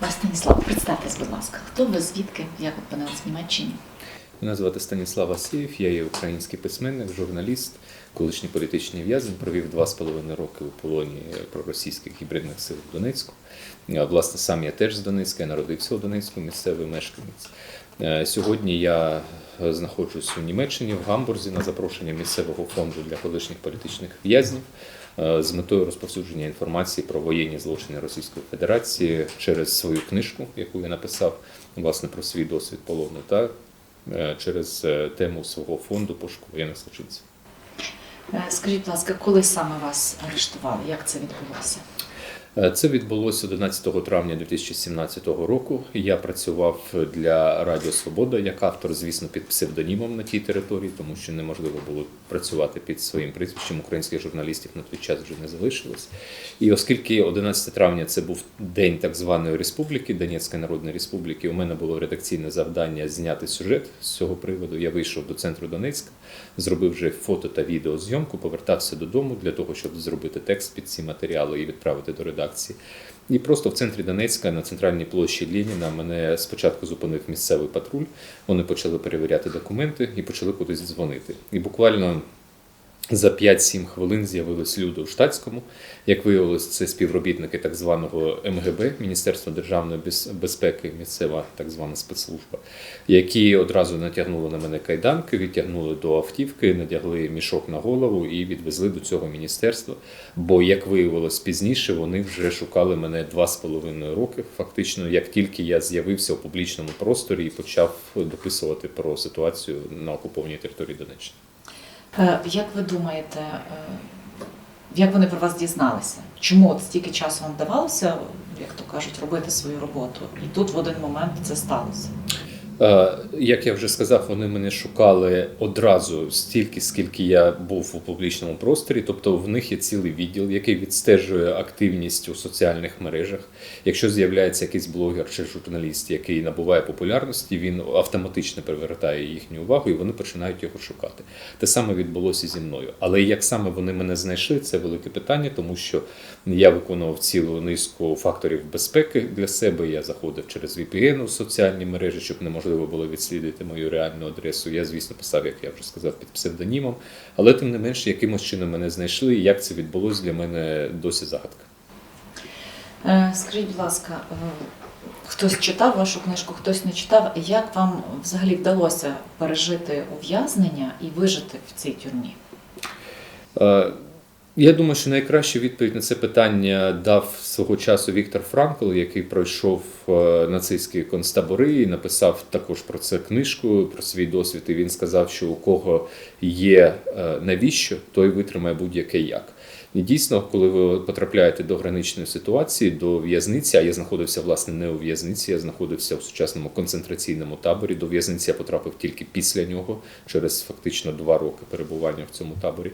Пане Станіслав, представтесь, будь ласка, хто ви, звідки, як опинились в Німеччині? Мене звати Станіслав Асієв, я є український письменник, журналіст, колишній політичний в'язень. Провів два з половиною роки у полоні проросійських гібридних сил в Донецьку. Власне, сам я теж з Донецька, я народився у Донецьку, місцевий мешканець. Е, Сьогодні я знаходжусь у Німеччині, в Гамбурзі, на запрошення місцевого фонду для колишніх політичних в'язнів з метою розповсюдження інформації про воєнні злочини Російської Федерації через свою книжку, яку я написав власне про свій досвід полону, та е, через е, тему свого фонду пошуку воєнних злочинців. Е, Скажіть, будь ласка, коли саме вас арештували? Як це відбулося? Е, Це відбулося 11 травня 2017 року. Я працював для Радіо Свобода як автор, звісно, під псевдонімом на тій території, тому що неможливо було працювати під своїм прізвищем. Українських журналістів на той час вже не залишилось. І оскільки 11 травня це був день так званої республіки, Донецької Народної Республіки, у мене було редакційне завдання зняти сюжет з цього приводу. Я вийшов до центру Донецька, зробив вже фото та відеозйомку, повертався додому для того, щоб зробити текст під ці матеріали і відправити до редакції. І просто в центрі Донецька на центральній площі Лініна мене спочатку зупинив місцевий патруль. Вони почали перевіряти документи і почали кудись дзвонити. І буквально за 5-7 хвилин з'явились люди у штатському. Як виявилось, це співробітники так званого МГБ, Міністерства державної безпеки, місцева так звана спецслужба, які одразу натягнули на мене кайданки, відтягнули до автівки, надягли мішок на голову і відвезли до цього міністерства. Бо, як виявилось пізніше, вони вже шукали мене два з половиною роки. Фактично, як тільки я з'явився у публічному просторі і почав дописувати про ситуацію на окупованій території Донеччини. Е, Як ви думаєте, е, як вони про вас дізналися? Чому от стільки часу вам вдавалося, як то кажуть, робити свою роботу? І тут в один момент це сталося. Е, Як я вже сказав, вони мене шукали одразу стільки, скільки я був у публічному просторі. Тобто в них є цілий відділ, який відстежує активність у соціальних мережах. Якщо з'являється якийсь блогер чи журналіст, який набуває популярності, він автоматично привертає їхню увагу і вони починають його шукати. Те саме відбулося зі мною. Але як саме вони мене знайшли, це велике питання, тому що я виконував цілу низку факторів безпеки для себе. Я заходив через VPN у соціальні мережі, щоб неможливо було відслідити мою реальну адресу. Я, звісно, писав, як я вже сказав, під псевдонімом. Але тим не менш, якимось чином мене знайшли, і як це відбулося для мене досі загадка. Е, Скажіть, будь ласка, е, хтось читав вашу книжку, хтось не читав. Як вам взагалі вдалося пережити ув'язнення і вижити в цій тюрмі? Е, Я думаю, що найкращу відповідь на це питання дав свого часу Віктор Франкл, який пройшов е, нацистські концтабори і написав також про це книжку, про свій досвід. І він сказав, що у кого є е, навіщо, той витримає будь-яке як. І дійсно, коли ви потрапляєте до граничної ситуації, до в'язниці, а я знаходився власне не у в'язниці, я знаходився в сучасному концентраційному таборі. До в'язниці я потрапив тільки після нього, через фактично два роки перебування в цьому таборі.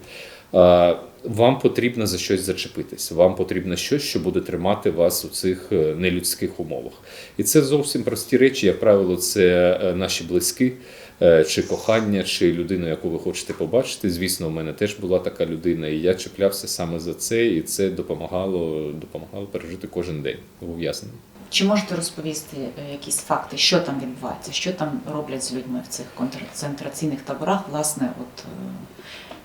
Вам потрібно за щось зачепитись. Вам потрібно щось, що буде тримати вас у цих е, нелюдських умовах. І це зовсім прості речі. Як правило, це е, наші близькі, е, чи кохання, чи людину, яку ви хочете побачити. Звісно, у мене теж була така людина, і я чіплявся саме за це, і це допомагало, допомагало пережити кожен день в ув'язненні. Чи можете розповісти якісь факти, що там відбувається, що там роблять з людьми в цих концентраційних таборах, власне, от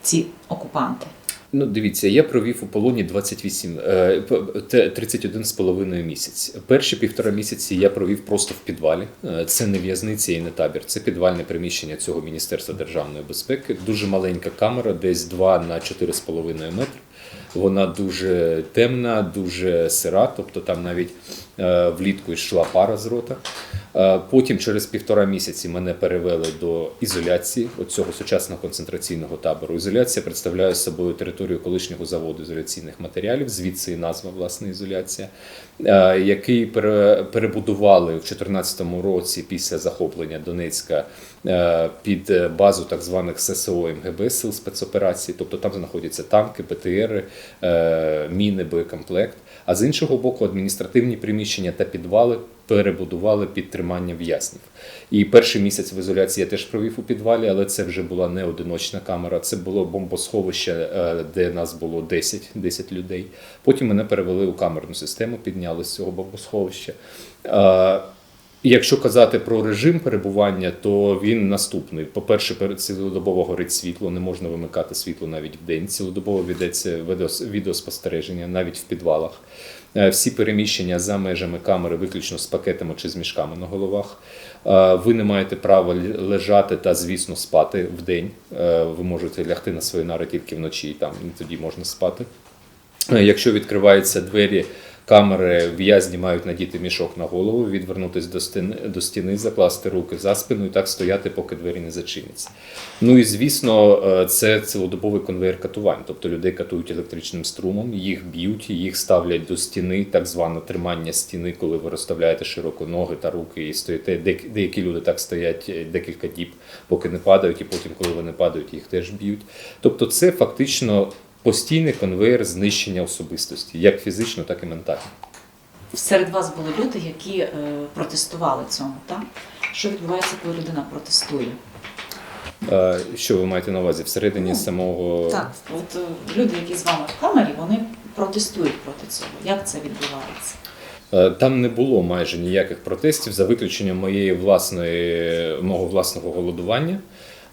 ці окупанти? Ну, дивіться, я провів у полоні 28, е, п- те- 31 з половиною місяць. Перші півтора місяці я провів просто в підвалі. Е, Це не в'язниця і не табір, це підвальне приміщення цього Міністерства державної безпеки. Дуже маленька камера, десь 2 на 4,5 метри. Вона дуже темна, дуже сира, тобто там навіть е, влітку йшла пара з рота. Е, Потім через півтора місяці мене перевели до ізоляції оцього сучасного концентраційного табору. Ізоляція представляє собою територію колишнього заводу ізоляційних матеріалів, звідси і назва власне ізоляція, е, який пере- перебудували в 2014 році після захоплення Донецька е, під е, базу так званих ССО МГБ сил спецоперацій. Тобто там знаходяться танки, ПТР, е, міни, боєкомплект. А з іншого боку, адміністративні приміщення та підвали перебудували під тримання в'язнів. І перший місяць в ізоляції я теж провів у підвалі, але це вже була не одиночна камера, це було бомбосховище, е, де нас було 10, 10 людей. Потім мене перевели у камерну систему, підняли з цього бомбосховища. Якщо казати про режим перебування, то він наступний. По-перше, перед цілодобово горить світло, не можна вимикати світло навіть в день. Цілодобово ведеться відеос- відеоспостереження навіть в підвалах. Е, Всі переміщення за межами камери виключно з пакетами чи з мішками на головах. Е, Ви не маєте права лежати та, звісно, спати в день. Е, Ви можете лягти на свої нари тільки вночі, і там тоді можна спати. Якщо відкриваються двері камери, в'язні мають надіти мішок на голову, відвернутися до стіни, до стіни, закласти руки за спину і так стояти, поки двері не зачиняться. Ну і звісно, е, це цілодобовий конвейер катувань. Тобто людей катують електричним струмом, їх б'ють, їх ставлять до стіни, так зване тримання стіни, коли ви розставляєте широко ноги та руки і стоїте. Деякі люди так стоять е, декілька діб, поки не падають, і потім, коли вони падають, їх теж б'ють. Тобто, це фактично постійний конвейер знищення особистості, як фізично, так і ментально. Серед вас були люди, які е, протестували цьому, так? Що відбувається, коли людина протестує? Е, Що ви маєте на увазі всередині Ну, самого Так, от е, люди, які з вами в камері, вони протестують проти цього. Як це відбувається? Е, Там не було майже ніяких протестів за виключенням моєї власної мого власного голодування.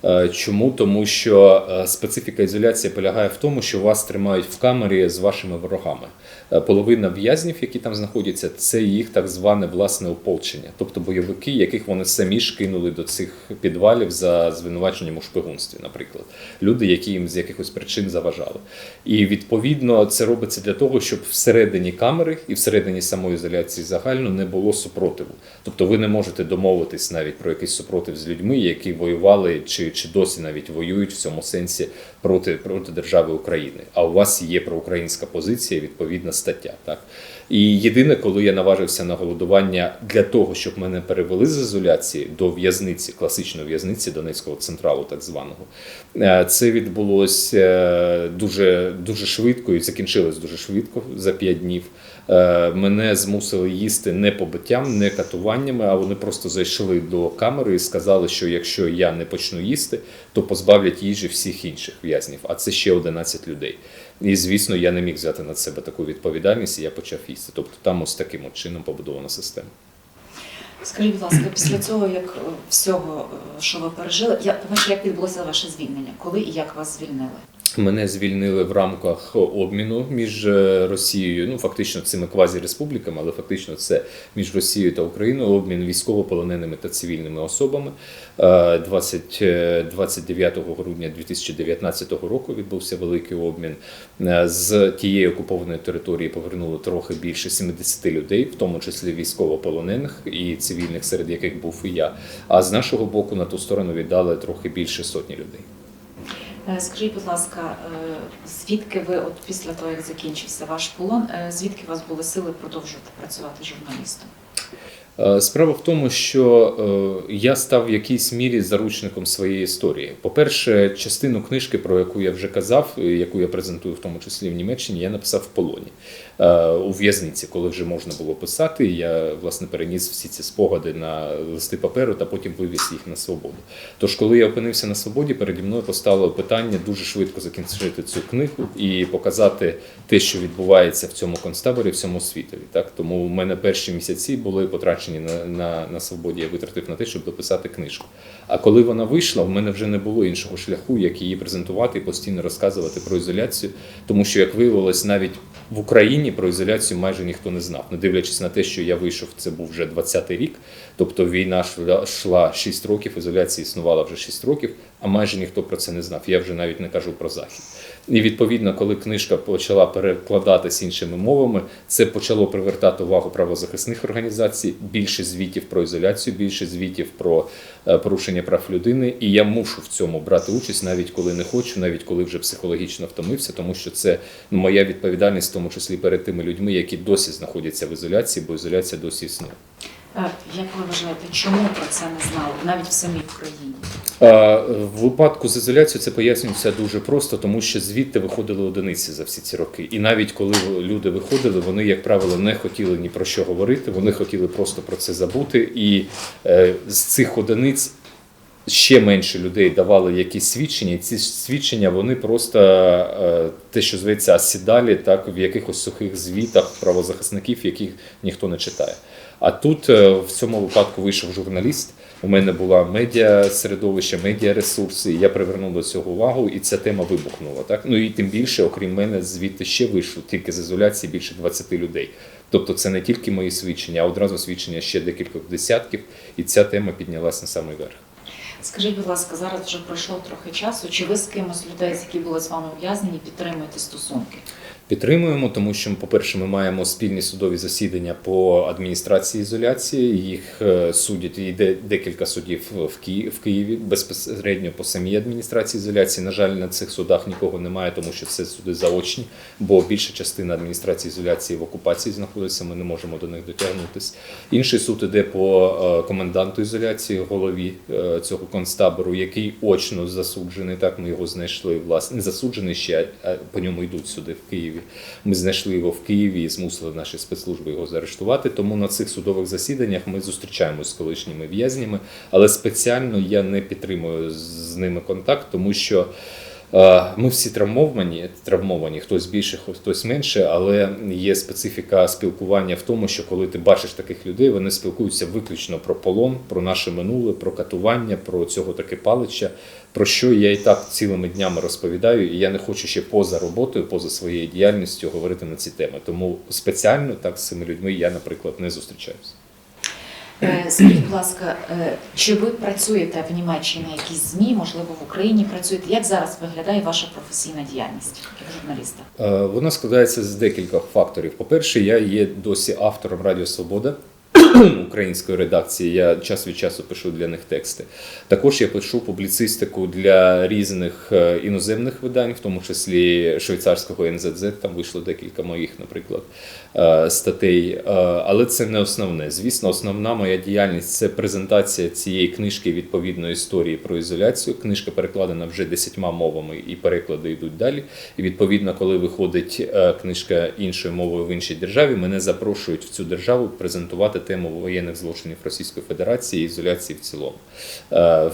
Е, Чому? Тому що е, специфіка ізоляції полягає в тому, що вас тримають в камері з вашими ворогами. Е, Половина в'язнів, які там знаходяться, це їх так зване власне ополчення, тобто бойовики, яких вони самі ж кинули до цих підвалів за звинуваченням у шпигунстві, наприклад, люди, які їм з якихось причин заважали. І відповідно це робиться для того, щоб всередині камери і всередині самої ізоляції загально не було супротиву. Тобто ви не можете домовитись навіть про якийсь супротив з людьми, які воювали чи, чи досі навіть воюють в цьому сенсі проти, проти держави України. А у вас є проукраїнська позиція, відповідна стаття. Так і єдине, коли я наважився на голодування для того, щоб мене перевели з ізоляції до в'язниці, класичної в'язниці Донецького централу, так званого, е, це відбулося е, дуже, дуже швидко і закінчилось дуже швидко за п'ять днів. Е, Мене змусили їсти не побиттям, не катуваннями, а вони просто зайшли до камери і сказали, що якщо я не почну їсти, то позбавлять їжі всіх інших в'язнів, а це ще 11 людей. І звісно, я не міг взяти на себе таку відповідальність, і я почав їсти. Тобто там ось таким от чином побудована система. Скажіть, будь ласка, після цього, як е, всього, е, що ви пережили, я по-перше, як відбулося ваше звільнення? Коли і як вас звільнили? Мене звільнили в рамках обміну між е, Росією, ну фактично цими квазіреспубліками, але фактично це між Росією та Україною обмін військовополоненими та цивільними особами. Е, 20, е, 29 грудня 2019 року відбувся великий обмін. Е, З тієї окупованої території повернули трохи більше 70 людей, в тому числі військовополонених і цивільних, серед яких був і я. А з нашого боку на ту сторону віддали трохи більше сотні людей. Е, Скажіть, будь ласка, е, звідки ви, от після того, як закінчився ваш полон, е, звідки у вас були сили продовжувати працювати журналістом? Е, Справа в тому, що е, я став в якійсь мірі заручником своєї історії. По-перше, частину книжки, про яку я вже казав, яку я презентую в тому числі в Німеччині, я написав в полоні е, у в'язниці, коли вже можна було писати. Я власне переніс всі ці спогади на листи паперу та потім вивіз їх на свободу. Тож, коли я опинився на свободі, переді мною постало питання дуже швидко закінчити цю книгу і показати те, що відбувається в цьому концтаборі, в цьому світові. Так тому у мене перші місяці були потрачені на, на, на свободі. Я витратив на те, щоб дописати книжку. А коли вона вийшла, в мене вже не було іншого шляху, як її презентувати і постійно розказувати про ізоляцію, тому що, як виявилось, навіть в Україні про ізоляцію майже ніхто не знав. Не дивлячись на те, що я вийшов, це був вже 20-й рік. Тобто війна шла- йшла 6 років, ізоляція існувала вже 6 років, а майже ніхто про це не знав. Я вже навіть не кажу про захід. І відповідно, коли книжка почала перекладатись іншими мовами, це почало привертати увагу правозахисних організацій. Більше звітів про ізоляцію, більше звітів про е, порушення прав людини. І я мушу в цьому брати участь, навіть коли не хочу, навіть коли вже психологічно втомився, тому що це моя відповідальність, в тому числі перед тими людьми, які досі знаходяться в ізоляції, бо ізоляція досі існує. Е, Як ви вважаєте, чому про це не знали навіть в самій Україні? А, В випадку з ізоляцією це пояснюється дуже просто, тому що звідти виходили одиниці за всі ці роки. І навіть коли люди виходили, вони, як правило, не хотіли ні про що говорити, вони хотіли просто про це забути. І е, з цих одиниць ще менше людей давали якісь свідчення. І ці свідчення вони просто е, те, що зветься асідалі, так в якихось сухих звітах правозахисників, яких ніхто не читає. А тут е, в цьому випадку вийшов журналіст. У мене була медіа середовище, медіа ресурси. Я привернув до цього увагу, і ця тема вибухнула. Так ну і тим більше, окрім мене, звідти ще вийшло тільки з ізоляції більше 20 людей. Тобто, це не тільки мої свідчення, а одразу свідчення ще декількох десятків, і ця тема піднялась на самий верх. Скажіть, будь ласка, зараз вже пройшло трохи часу. Чи ви з кимось з людей, які були з вами ув'язнені, підтримуєте стосунки? Підтримуємо, тому що, по-перше, ми маємо спільні судові засідання по адміністрації ізоляції. Їх е, судять і де- декілька судів в Ки- в Києві безпосередньо по самій адміністрації ізоляції. На жаль, на цих судах нікого немає, тому що це суди заочні, бо більша частина адміністрації ізоляції в окупації знаходиться. Ми не можемо до них дотягнутися. Інший суд іде по е, коменданту ізоляції, голові е, цього концтабору, який очно засуджений. Так ми його знайшли. Власне не засуджений ще, а по ньому йдуть суди в Києві. Ми знайшли його в Києві і змусили наші спецслужби його заарештувати. Тому на цих судових засіданнях ми зустрічаємося з колишніми в'язнями, але спеціально я не підтримую з ними контакт, тому що. Е, Ми всі травмовані, травмовані, хтось більше, хтось менше, але є специфіка спілкування в тому, що коли ти бачиш таких людей, вони спілкуються виключно про полон, про наше минуле, про катування, про цього таке палича, про що я і так цілими днями розповідаю, і я не хочу ще поза роботою, поза своєю діяльністю говорити на ці теми. Тому спеціально так з цими людьми я, наприклад, не зустрічаюся. Е, Скажіть, будь ласка, е, чи ви працюєте в Німеччині на якійсь ЗМІ, можливо, в Україні працюєте? Як зараз виглядає ваша професійна діяльність як журналіста? Е, Вона складається з декількох факторів. По-перше, я є досі автором Радіо Свобода української редакції. Я час від часу пишу для них тексти. Також я пишу публіцистику для різних іноземних видань, в тому числі швейцарського НЗЗ. Там вийшло декілька моїх, наприклад, статей. Е, Але це не основне. Звісно, основна моя діяльність це презентація цієї книжки відповідної історії про ізоляцію. Книжка перекладена вже десятьма мовами, і переклади йдуть далі. І відповідно, коли виходить е, книжка іншою мовою в іншій державі, мене запрошують в цю державу презентувати тему воєнних злочинів Російської Федерації і ізоляції в цілому, Е, е,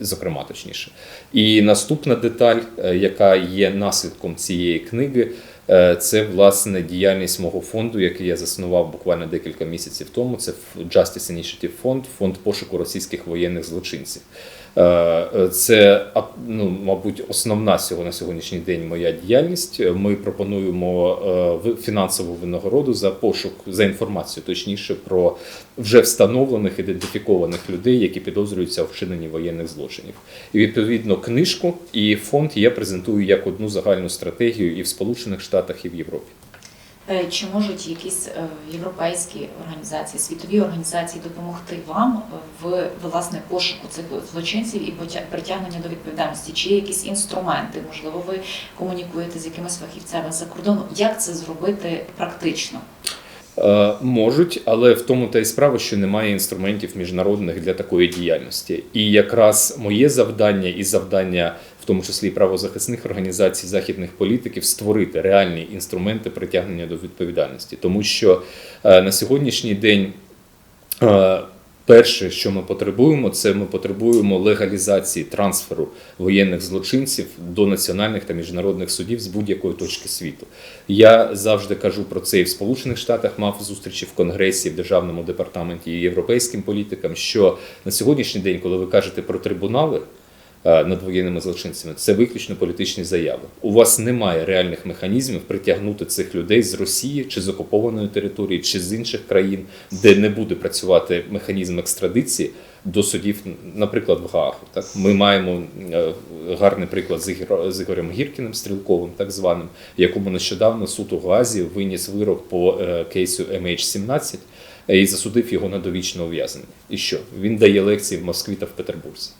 зокрема, точніше. І наступна деталь, е, яка є наслідком цієї книги. Е, Це власне діяльність мого фонду, який я заснував буквально декілька місяців тому. Це Justice Initiative Fund, фонд пошуку російських воєнних злочинців. Е, Це ну, мабуть основна сього на сьогоднішній день моя діяльність. Ми пропонуємо е, фінансову винагороду за пошук за інформацію, точніше про вже встановлених ідентифікованих людей, які підозрюються у вчиненні воєнних злочинів. І відповідно книжку і фонд я презентую як одну загальну стратегію і в Сполучених Штатах, і в Європі. Е, Чи можуть якісь е, європейські організації, світові організації допомогти вам в власне пошуку цих злочинців і притягнення до відповідальності? Чи є якісь інструменти? Можливо, ви комунікуєте з якимись фахівцями за кордону? Як це зробити практично? Е, Можуть, але в тому та й справа, що немає інструментів міжнародних для такої діяльності. І якраз моє завдання і завдання, в тому числі і правозахисних організацій, західних політиків, створити реальні інструменти притягнення до відповідальності, тому що е, на сьогоднішній день. е, Перше, що ми потребуємо, це ми потребуємо легалізації трансферу воєнних злочинців до національних та міжнародних судів з будь-якої точки світу. Я завжди кажу про це і в Сполучених Штатах мав зустрічі в Конгресі, в державному департаменті і європейським політикам. Що на сьогоднішній день, коли ви кажете про трибунали над воєнними злочинцями, це виключно політичні заяви. У вас немає реальних механізмів притягнути цих людей з Росії чи з окупованої території, чи з інших країн, де не буде працювати механізм екстрадиції. До судів, наприклад, в Гаагу. Так ми маємо е, гарний приклад з, Ігор- Ігорем Гіркіним, стрілковим, так званим, якому нещодавно суд у Гаазі виніс вирок по е, кейсу MH17 і засудив його на довічне ув'язнення. І що він дає лекції в Москві та в Петербурзі.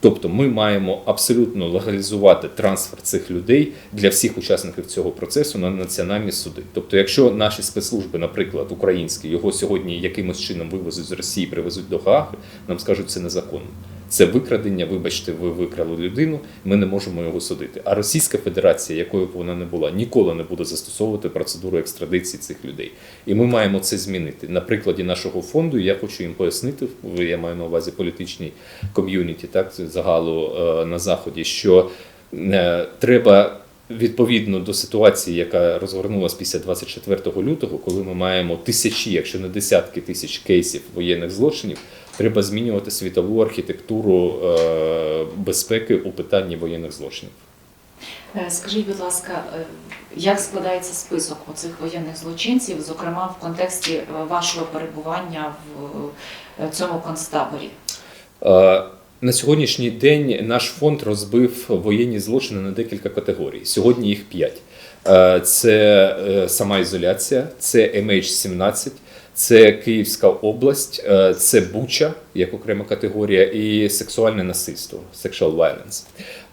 Тобто ми маємо абсолютно легалізувати трансфер цих людей для всіх учасників цього процесу на національні суди. Тобто, якщо наші спецслужби, наприклад, українські, його сьогодні якимось чином вивезуть з Росії, привезуть до Гааги, нам скажуть, це незаконно. Це викрадення, вибачте, ви викрали людину, ми не можемо його судити. А Російська Федерація, якою б вона не була, ніколи не буде застосовувати процедуру екстрадиції цих людей. І ми маємо це змінити. На прикладі нашого фонду я хочу їм пояснити, я маю на увазі політичній ком'юніті, так загалу е, на заході, що е, треба. Відповідно до ситуації, яка розгорнулася після 24 лютого, коли ми маємо тисячі, якщо не десятки тисяч кейсів воєнних злочинів, треба змінювати світову архітектуру е, безпеки у питанні воєнних злочинів. Е, Скажіть, будь ласка, е, як складається список оцих воєнних злочинців, зокрема в контексті вашого перебування в цьому концтаборі? На сьогоднішній день наш фонд розбив воєнні злочини на декілька категорій. Сьогодні їх п'ять. Це сама ізоляція, це MH17, це Київська область, е, це Буча як окрема категорія, і сексуальне насильство sexual violence.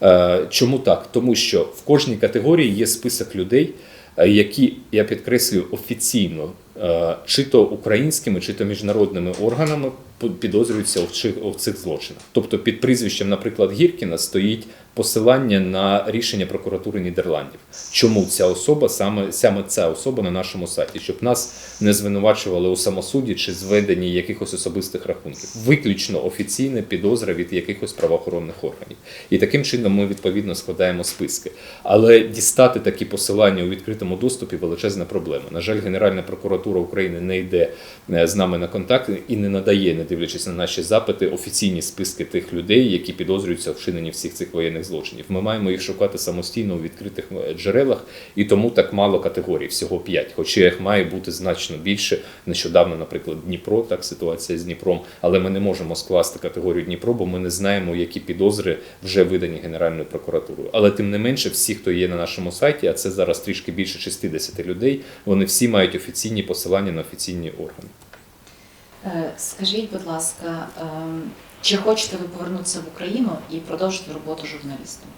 Е, Чому так? Тому що в кожній категорії є список людей, е, які я підкреслюю офіційно, чи то українськими, чи то міжнародними органами підозрюються в цих злочинах. Тобто під прізвищем, наприклад, Гіркіна стоїть посилання на рішення прокуратури Нідерландів. Чому ця особа саме саме ця особа на нашому сайті, щоб нас не звинувачували у самосуді чи зведенні якихось особистих рахунків, виключно офіційна підозра від якихось правоохоронних органів. І таким чином ми відповідно складаємо списки. Але дістати такі посилання у відкритому доступі величезна проблема. На жаль, Генеральна прокуратура України не йде е, з нами на контакт і не надає, не дивлячись на наші запити, офіційні списки тих людей, які підозрюються в вчиненні всіх цих воєнних злочинів. Ми маємо їх шукати самостійно у відкритих е, джерелах, і тому так мало категорій, всього п'ять. Хоча їх має бути значно більше. Нещодавно, наприклад, Дніпро, так ситуація з Дніпром, але ми не можемо скласти категорію Дніпро, бо ми не знаємо, які підозри вже видані Генеральною прокуратурою. Але тим не менше, всі, хто є на нашому сайті, а це зараз трішки більше 60 людей, вони всі мають офіційні посилання на офіційні органи. Е, Скажіть, будь ласка, ем, чи хочете ви повернутися в Україну і продовжити роботу журналістом?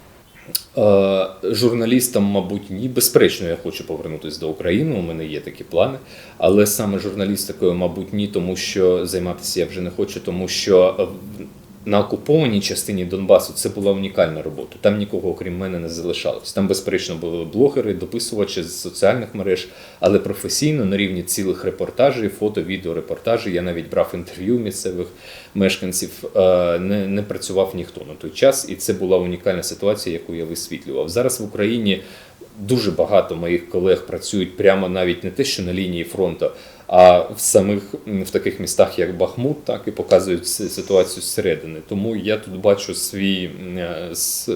Е, Журналістам, мабуть, ні. Безперечно, я хочу повернутися до України. У мене є такі плани. Але саме журналістикою, мабуть, ні, тому що займатися я вже не хочу, тому що е, на окупованій частині Донбасу це була унікальна робота. Там нікого, окрім мене, не залишалось. Там, безперечно, були блогери, дописувачі з соціальних мереж, але професійно на рівні цілих репортажів, фото, відео репортажі. Я навіть брав інтерв'ю місцевих мешканців. е, Не, не працював ніхто на той час, і це була унікальна ситуація, яку я висвітлював. Зараз в Україні дуже багато моїх колег працюють прямо навіть не те, що на лінії фронту, а в самих в таких містах, як Бахмут, так і показують ситуацію зсередини. Тому я тут бачу свій е, е,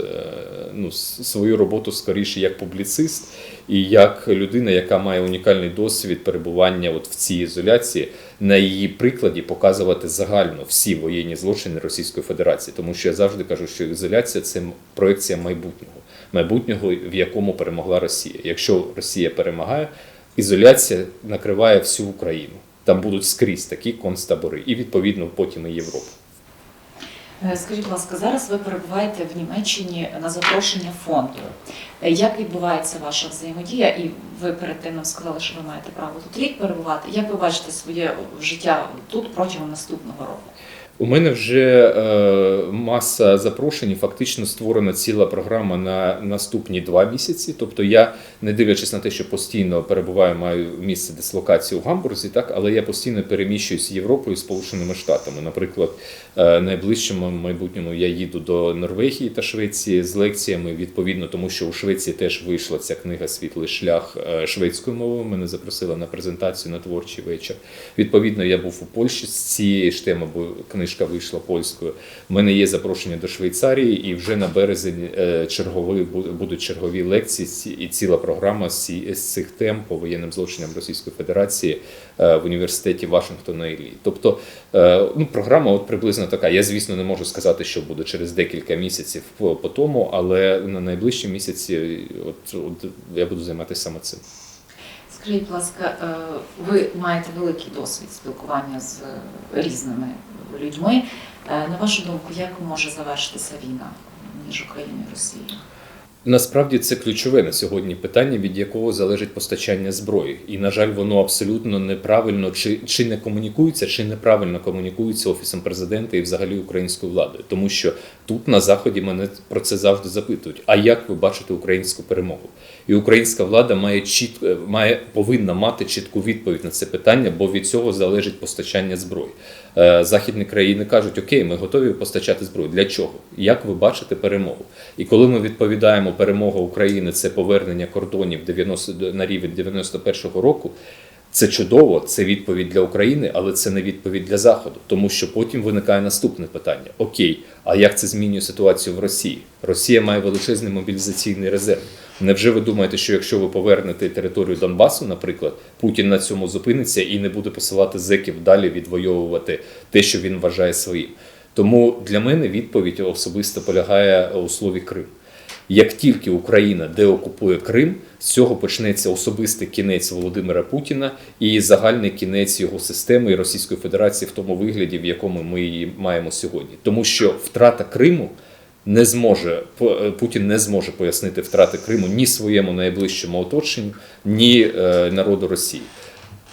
ну, свою роботу скоріше як публіцист і як людина, яка має унікальний досвід перебування от в цій ізоляції, на її прикладі показувати загально всі воєнні злочини Російської Федерації, тому що я завжди кажу, що ізоляція це проекція майбутнього, майбутнього, в якому перемогла Росія. Якщо Росія перемагає, ізоляція накриває всю Україну. Там будуть скрізь такі концтабори, і відповідно потім і Європа. Е, Скажіть, будь ласка, зараз ви перебуваєте в Німеччині на запрошення фонду. Е, Як відбувається ваша взаємодія? І ви перед тим нам сказали, що ви маєте право тут рік перебувати. Як ви бачите своє життя тут протягом наступного року? У мене вже е, маса запрошень, і фактично створена ціла програма на наступні два місяці. Тобто я, не дивлячись на те, що постійно перебуваю, маю місце дислокації у Гамбурзі, так, але я постійно переміщуюсь Європою і Сполученими Штатами. Наприклад, е, найближчому майбутньому я їду до Норвегії та Швеції з лекціями, відповідно, тому що у Швеції теж вийшла ця книга Світлий шлях е, шведською мовою. Мене запросили на презентацію на творчий вечір. Відповідно, я був у Польщі з цієї ж теми, бо книжка вийшла польською. У мене є запрошення до Швейцарії, і вже на березень е, чергові будуть чергові лекції і ціла програма з цих тем по воєнним злочинам Російської Федерації е, в університеті Вашингтона і Лі. Тобто, е, ну, програма от приблизно така. Я, звісно, не можу сказати, що буде через декілька місяців по, тому, але на найближчі місяці от, от, я буду займатися саме цим. Скажіть, будь ласка, е, ви маєте великий досвід спілкування з е, різними людьми. Е, На вашу думку, як може завершитися війна між Україною і Росією? Насправді це ключове на сьогодні питання, від якого залежить постачання зброї. І, на жаль, воно абсолютно неправильно чи, чи не комунікується, чи неправильно комунікується офісом президента і взагалі українською владою. Тому що тут на заході мене про це завжди запитують: а як ви бачите українську перемогу? І українська влада має чітко має повинна мати чітку відповідь на це питання, бо від цього залежить постачання зброї. Е, Західні країни кажуть, окей, ми готові постачати зброю. Для чого? Як ви бачите перемогу? І коли ми відповідаємо, перемога України це повернення кордонів 90, на рівень 91-го року. Це чудово, це відповідь для України, але це не відповідь для Заходу, тому що потім виникає наступне питання: Окей, а як це змінює ситуацію в Росії? Росія має величезний мобілізаційний резерв. Невже ви думаєте, що якщо ви повернете територію Донбасу, наприклад, Путін на цьому зупиниться і не буде посилати зеків далі відвоювати те, що він вважає своїм? Тому для мене відповідь особисто полягає у слові Крим. Як тільки Україна деокупує Крим, з цього почнеться особистий кінець Володимира Путіна і загальний кінець його системи і Російської Федерації в тому вигляді, в якому ми її маємо сьогодні. Тому що втрата Криму не зможе Путін не зможе пояснити втрати Криму ні своєму найближчому оточенню, ні е, народу Росії.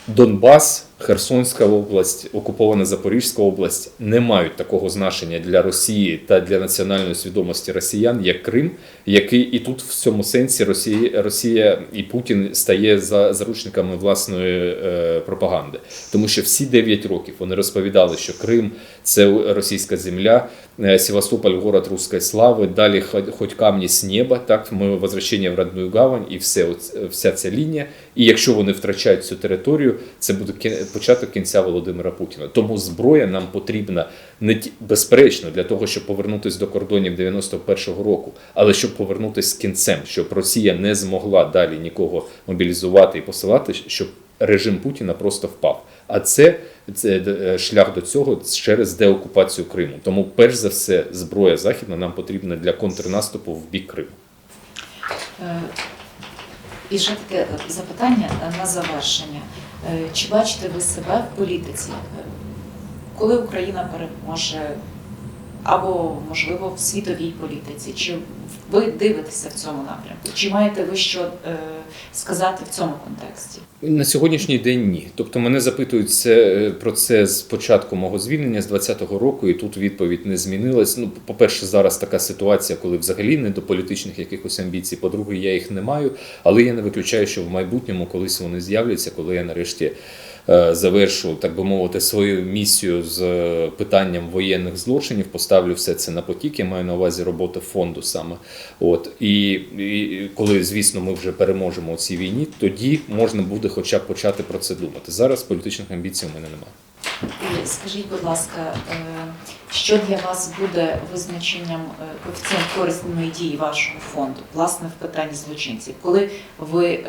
Донбас, Херсонська область, окупована Запорізька область не мають такого значення для Росії та для національної свідомості росіян, як Крим, який і тут в цьому сенсі Росія, Росія і Путін стає за заручниками власної е, пропаганди, тому що всі 9 років вони розповідали, що Крим це російська земля, е, Севастополь город русской слави, далі хоть, хоть камні з неба, так ми возвращення в родную гавань і все, вся ця лінія. І якщо вони втрачають цю територію, це буде початок кінця Володимира Путіна. Тому зброя нам потрібна не ті- безперечно для того, щоб повернутися до кордонів 91-го року, але щоб повернутися з кінцем, щоб Росія не змогла далі нікого мобілізувати і посилати, щоб режим Путіна просто впав. А це, це е, шлях до цього через деокупацію Криму. Тому, перш за все, зброя західна нам потрібна для контрнаступу в бік Криму. Е, І ще таке запитання на завершення. Е, Чи бачите ви себе в політиці, Е, коли Україна переможе, або, можливо, в світовій політиці? Чи ви дивитеся в цьому напрямку? Чи маєте ви що е, сказати в цьому контексті? На сьогоднішній день ні. Тобто мене запитують це, е, про це з початку мого звільнення з 20-го року, і тут відповідь не змінилась. Ну, по-перше, зараз така ситуація, коли взагалі не до політичних якихось амбіцій. По-друге, я їх не маю, але я не виключаю, що в майбутньому колись вони з'являться, коли я нарешті. Е, Завершу, так би мовити, свою місію з е, питанням воєнних злочинів, поставлю все це на потік. Я маю на увазі роботи фонду саме. От і, і коли, звісно, ми вже переможемо у цій війні, тоді можна буде хоча б почати про це думати. Зараз політичних амбіцій у мене немає. Скажіть, будь ласка, е, що для вас буде визначенням коефіцієнт корисної дії вашого фонду, власне, в питанні злочинців? Коли ви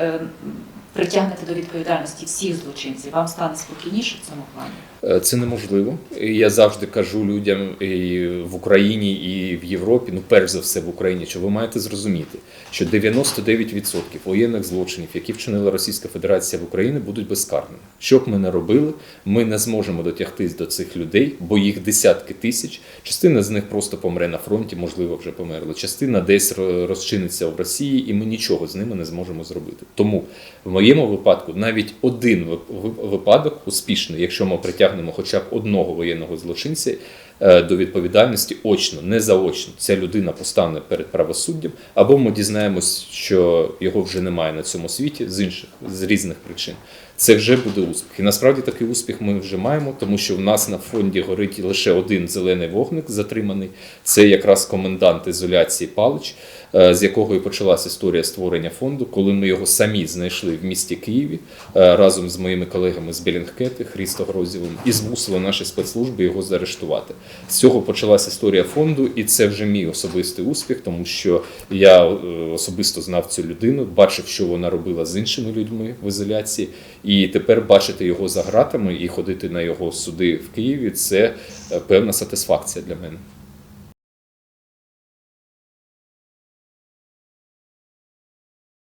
притягнете до відповідальності всіх злочинців, вам стане спокійніше в цьому плані? Е, Це неможливо. Я завжди кажу людям і в Україні і в Європі, ну перш за все в Україні, що ви маєте зрозуміти, що 99% воєнних злочинів, які вчинила Російська Федерація в Україні, будуть безкарними. Що б ми не робили, ми не зможемо дотягтись до цих людей, бо їх десятки тисяч. Частина з них просто помре на фронті, можливо, вже померли. Частина десь розчиниться в Росії, і ми нічого з ними не зможемо зробити. Тому в моєму випадку навіть один вип- вип- випадок успішний, якщо ми притягнемо хоча б одного воєнного злочинця до відповідальності очно, не заочно, ця людина постане перед правосуддям, або ми дізнаємось, що його вже немає на цьому світі з інших з різних причин. Це вже буде успіх. І насправді такий успіх ми вже маємо, тому що в нас на фонді горить лише один зелений вогник затриманий. Це якраз комендант ізоляції Палич, е, з якого і почалась історія створення фонду, коли ми його самі знайшли в місті Києві е, разом з моїми колегами з Білінгкети, Хрісто Грозєвим, і змусили наші спецслужби його заарештувати. З цього почалась історія фонду, і це вже мій особистий успіх, тому що я е, особисто знав цю людину, бачив, що вона робила з іншими людьми в ізоляції, і тепер бачити його за ґратами і ходити на його суди в Києві це е, певна сатисфакція для мене.